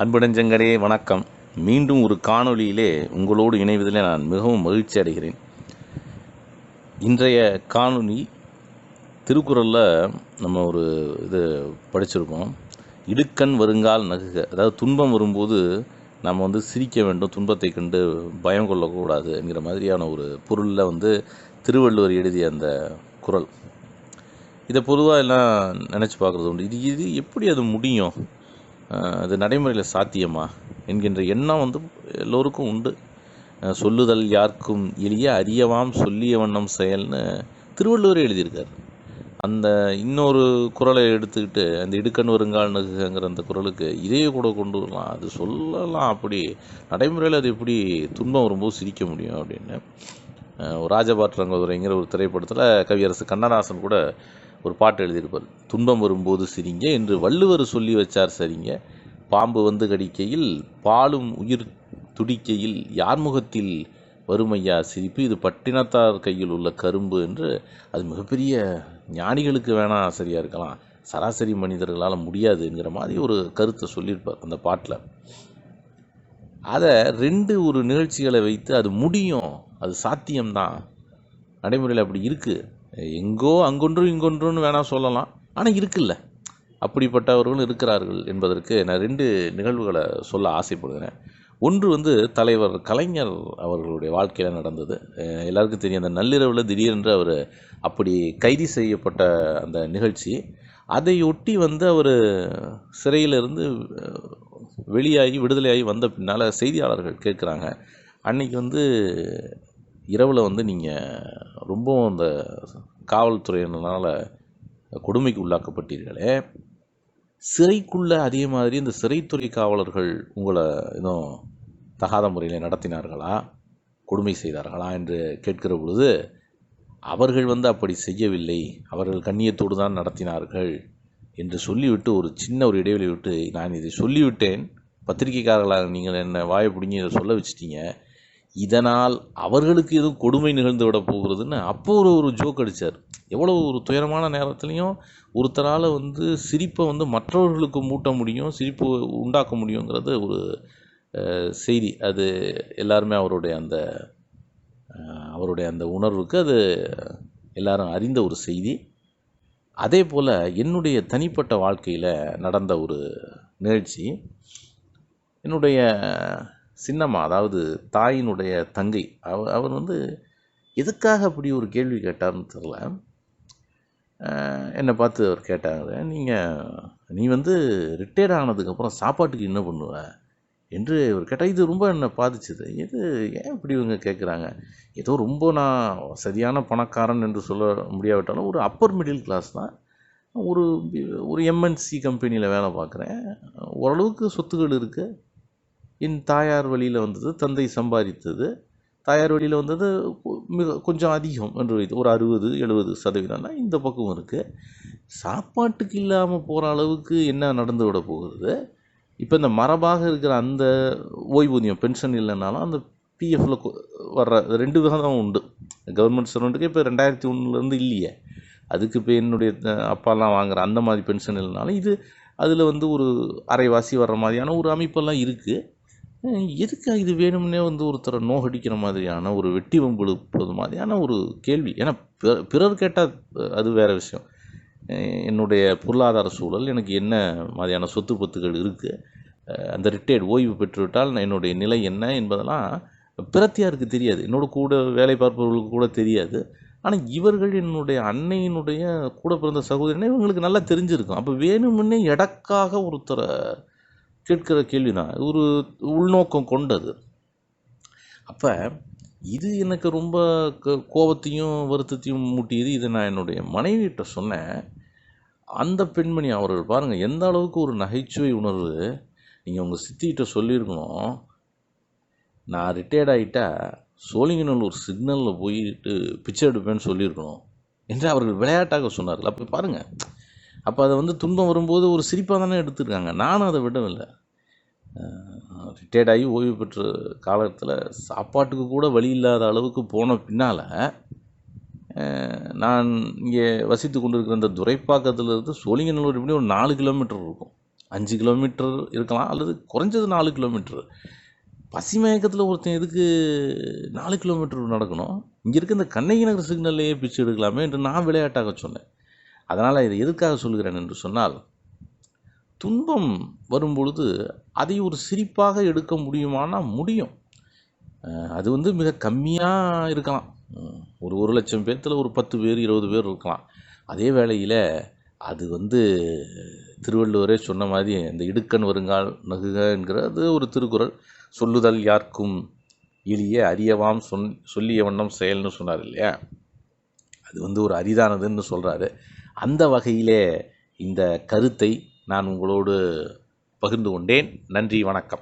அன்புடஞ்சங்களே வணக்கம். மீண்டும் ஒரு காணொளியிலே உங்களோடு இணைவதில் நான் மிகவும் மகிழ்ச்சி அடைகிறேன். இன்றைய காணொளி திருக்குறளில் நம்ம ஒரு இது படிச்சிருக்கோம். இடுக்கண் வருங்கால் நகுக. அதாவது துன்பம் வரும்போது நம்ம வந்து சிரிக்க வேண்டும் துன்பத்தை கண்டு பயம் கொள்ளக்கூடாது என்கிற மாதிரியான ஒரு பொருளில் வந்து திருவள்ளுவர் எழுதிய அந்த குறள். இதை பொதுவாக எல்லாம் நினச்சி பார்க்குறது உண்டு. இது இது எப்படி அது முடியும்? அது நடைமுறையில் சாத்தியமா என்கின்ற எண்ணம் வந்து எல்லோருக்கும் உண்டு. சொல்லுதல் யாருக்கும் எளிய அறியவாம் சொல்லிய வண்ணம் செயல்னு திருவள்ளுவர் எழுதியிருக்கார். அந்த இன்னொரு குரலை எடுத்துக்கிட்டு அந்த இடுக்கண் வருங்காலனுகுங்கிற அந்த குரலுக்கு இதையே கூட கொண்டு வரலாம். அது சொல்லலாம். அப்படி நடைமுறையில் அது எப்படி துன்பம் வரும்போது சிரிக்க முடியும் அப்படின்னு அஹ் ராஜபாற்றங்கதுரைங்கிற ஒரு திரைப்படத்தில் கவியரசு கண்ணதாசன் கூட ஒரு பாட்டு எழுதியிருப்பார் துன்பம் வரும்போது சிரிங்க என்று வள்ளுவர் சொல்லி வச்சார் சரிங்க. பாம்பு வந்து கடிக்கையில் பாலும் உயிர் துடிக்கையில் யார் முகத்தில் வறுமையா சிரிப்பு? இது பட்டினத்தார் கையில் உள்ள கரும்பு என்று அது மிகப்பெரிய ஞானிகளுக்கு வேணால் சரியாக இருக்கலாம். சராசரி மனிதர்களால் முடியாதுங்கிற மாதிரி ஒரு கருத்தை சொல்லியிருப்பார் அந்த பாட்டில். அதை ரெண்டு ஒரு நிகழ்ச்சிகளை வைத்து அது முடியும் அது சாத்தியம்தான். நடைமுறையில் அப்படி இருக்குது எங்கோ அங்கொன்றும் இங்கொன்றுன்னு வேணால் சொல்லலாம். ஆனால் இருக்குல்ல. அப்படிப்பட்டவர்களும் இருக்கிறார்கள் என்பதற்கு நான் ரெண்டு நிகழ்வுகளை சொல்ல ஆசைப்படுகிறேன். ஒன்று வந்து தலைவர் கலைஞர் அவர்களுடைய வாழ்க்கையில் நடந்தது. எல்லாருக்கும் தெரியும் அந்த நள்ளிரவில் திடீரென்று அவர் அப்படி கைது செய்யப்பட்ட அந்த நிகழ்ச்சி. அதையொட்டி வந்து அவர் சிறையிலிருந்து வெளியாகி விடுதலையாகி வந்த பின்னால் செய்தியாளர்கள் கேட்குறாங்க. அன்னைக்கு வந்து இரவில் வந்து நீங்கள் ரொம்பவும் அந்த காவல்துறையினரால் கொடுமைக்கு உள்ளாக்கப்பட்டீர்களே. சிறைக்குள்ளே அதே மாதிரி இந்த சிறைத்துறை காவலர்கள் உங்களை இன்னும் தகாத முறையில் நடத்தினார்களா? கொடுமை செய்தார்களா என்று கேட்கிற பொழுது அவர்கள் வந்து அப்படி செய்யவில்லை அவர்கள் கண்ணியத்தோடு தான் நடத்தினார்கள் என்று சொல்லிவிட்டு ஒரு சின்ன ஒரு இடைவெளி விட்டு நான் இதை சொல்லிவிட்டேன். பத்திரிகைக்காரர்களாக நீங்கள் என்னை வாயை பிடிங்கி இதை சொல்ல வச்சிட்டீங்க. இதனால் அவர்களுக்கு எதுவும் கொடுமை நிகழ்ந்து விட போகிறதுன்னு அப்போ ஒரு ஒரு ஜோக் அடித்தார் எவ்வளோ ஒரு துயரமான நேரத்துலையும் ஒருத்தரால் வந்து சிரிப்பை வந்து மற்றவர்களுக்கு மூட்ட முடியும் சிரிப்பு உண்டாக்க முடியுங்கிறது ஒரு செய்தி. அது எல்லாருமே அவருடைய அந்த அவருடைய அந்த உணர்வுக்கு அது எல்லாரும் அறிந்த ஒரு செய்தி. அதே போல் என்னுடைய தனிப்பட்ட வாழ்க்கையில் நடந்த ஒரு நிகழ்ச்சி. என்னுடைய சின்னம்மா அதாவது தாயினுடைய தங்கை. அவ அவர் வந்து எதுக்காக அப்படி ஒரு கேள்வி கேட்டார்னு தெரில என்னை பார்த்து அவர் கேட்டாங்க நீங்கள் நீ வந்து ரிட்டையர்ட் ஆனதுக்கப்புறம் சாப்பாட்டுக்கு என்ன பண்ணுவ? என்று இவர் கேட்டால் இது ரொம்ப என்னை பாதிச்சது. இது ஏன் இப்படி இவங்க கேட்குறாங்க ஏதோ ரொம்ப நான் சரியான பணக்காரன் என்று சொல்ல முடியாவிட்டாலும் ஒரு அப்பர் மிடில் கிளாஸ் தான். ஒரு ஒரு எம்என்சி கம்பெனியில் வேலை பார்க்குறேன். ஓரளவுக்கு சொத்துக்கள் இருக்குது என் தாயார் வழியில் வந்தது தந்தை சம்பாதித்தது. தாயார் வழியில் வந்தது மிக கொஞ்சம் அதிகம் என்று வைத்து ஒரு அறுபது எழுபது சதவீதம்னா இந்த பக்கம் இருக்குது சாப்பாட்டுக்கு இல்லாமல் போகிற அளவுக்கு என்ன நடந்து விட போகிறது இப்போ இந்த மரபாக இருக்கிற அந்த ஓய்வூதியம் பென்ஷன் இல்லைனாலும் அந்த பிஎஃப்ல வர்ற ரெண்டு விதம் உண்டு. கவர்மெண்ட் சர்வெண்ட்டுக்கு இப்போ ரெண்டாயிரத்தி ஒன்றுலேருந்து இல்லையே. அதுக்கு இப்போ என்னுடைய அப்பாலாம் வாங்குற அந்த மாதிரி பென்ஷன் இல்லைனாலும் இது அதில் வந்து ஒரு அரைவாசி வர்ற மாதிரியான ஒரு அமைப்பெல்லாம் இருக்குது எதுக்காக இது வேணும்னே வந்து ஒருத்தரை நோகடிக்கிற மாதிரியான ஒரு வெட்டி வம்பு வம்புழுப்பது மாதிரியான ஒரு கேள்வி. ஏன்னா பிற- பிறர் கேட்டால் அது வேறு விஷயம். என்னுடைய பொருளாதார சூழல் எனக்கு என்ன மாதிரியான சொத்து பத்துகள் இருக்குது அந்த ரிட்டையர்ட் ஓய்வு பெற்றுவிட்டால் நான் என்னுடைய நிலை என்ன என்பதெல்லாம் பிரத்தியாருக்கு தெரியாது. என்னோட கூட வேலை பார்ப்பவர்களுக்கு கூட தெரியாது. ஆனால் இவர்கள் என்னுடைய அன்னையினுடைய கூட பிறந்த சகோதரனே இவங்களுக்கு நல்லா தெரிஞ்சிருக்கும். அப்போ வேணுமுன்னே எடக்காக ஒருத்தரை கேட்கிற கேள்வி தான் ஒரு உள்நோக்கம் கொண்டது. அப்போ இது எனக்கு ரொம்ப கோபத்தையும் வருத்தத்தையும் மூட்டியது இதை நான் என்னுடைய மனைவிகிட்ட சொன்னேன். அந்த பெண்மணி அவர்கள் பாருங்கள் எந்த அளவுக்கு ஒரு நகைச்சுவை உணர்வு நீங்கள் உங்கள் சித்திகிட்ட சொல்லியிருக்கணும் நான் ரிட்டையர்ட் ஆகிட்டா சோழிங்கநல்லூர் சிக்னலில் போயிட்டு பிச்சை எடுப்பேன்னு சொல்லியிருக்கணும் என்று அவர்கள் விளையாட்டாக சொன்னார்கள். அப்போ பாருங்கள் அப்போ அதை வந்து துன்பம் வரும்போது ஒரு சிரிப்பாக தானே எடுத்துருக்காங்க நானும் அதை விடவில்லை. ரிட்டையர்ட் ஆகி ஓய்வு பெற்ற காலத்தில் சாப்பாட்டுக்கு கூட வழி இல்லாத அளவுக்கு போன பின்னால் நான் இங்கே வசித்து கொண்டிருக்கிற இந்த துரைப்பாக்கத்திலிருந்து சோழிங்கநல்லூர் இப்படி ஒரு நாலு கிலோமீட்டர் இருக்கும். அஞ்சு கிலோமீட்டர் இருக்கலாம் அல்லது குறைஞ்சது நாலு கிலோமீட்டர் பசிமயக்கத்தில் ஒருத்தன் எதுக்கு நாலு கிலோமீட்டர் நடக்கணும்? இங்கே இருக்க இந்த கண்ணகி நகர் சிக்னல்லையே பிச்சு எடுக்கலாமே என்று நான் விளையாட்டாக சொன்னேன். அதனால் இதை எதுக்காக சொல்கிறேன் என்று சொன்னால் துன்பம் வரும்பொழுது அதை ஒரு சிரிப்பாக எடுக்க முடியுமானால் முடியும். அது வந்து மிக கம்மியாக இருக்கலாம். ஒரு ஒரு லட்சம் பேர்த்தில் ஒரு பத்து பேர் இருபது பேர் இருக்கலாம். அதே வேளையில் அது வந்து திருவள்ளுவரே சொன்ன மாதிரி இந்த இடுக்கண் வருங்கால் நகுக என்கிறது ஒரு திருக்குறள். சொல்லுதல் யார்க்கும் எளிய அரியவாம் சொன் சொல்லிய வண்ணம் செயல்னு சொன்னார் இல்லையா? அது வந்து ஒரு அரிதானதுன்னு சொல்கிறாரு அந்த வகையிலே இந்த கருத்தை நான் உங்களோடு பகிர்ந்து கொண்டேன். நன்றி வணக்கம்.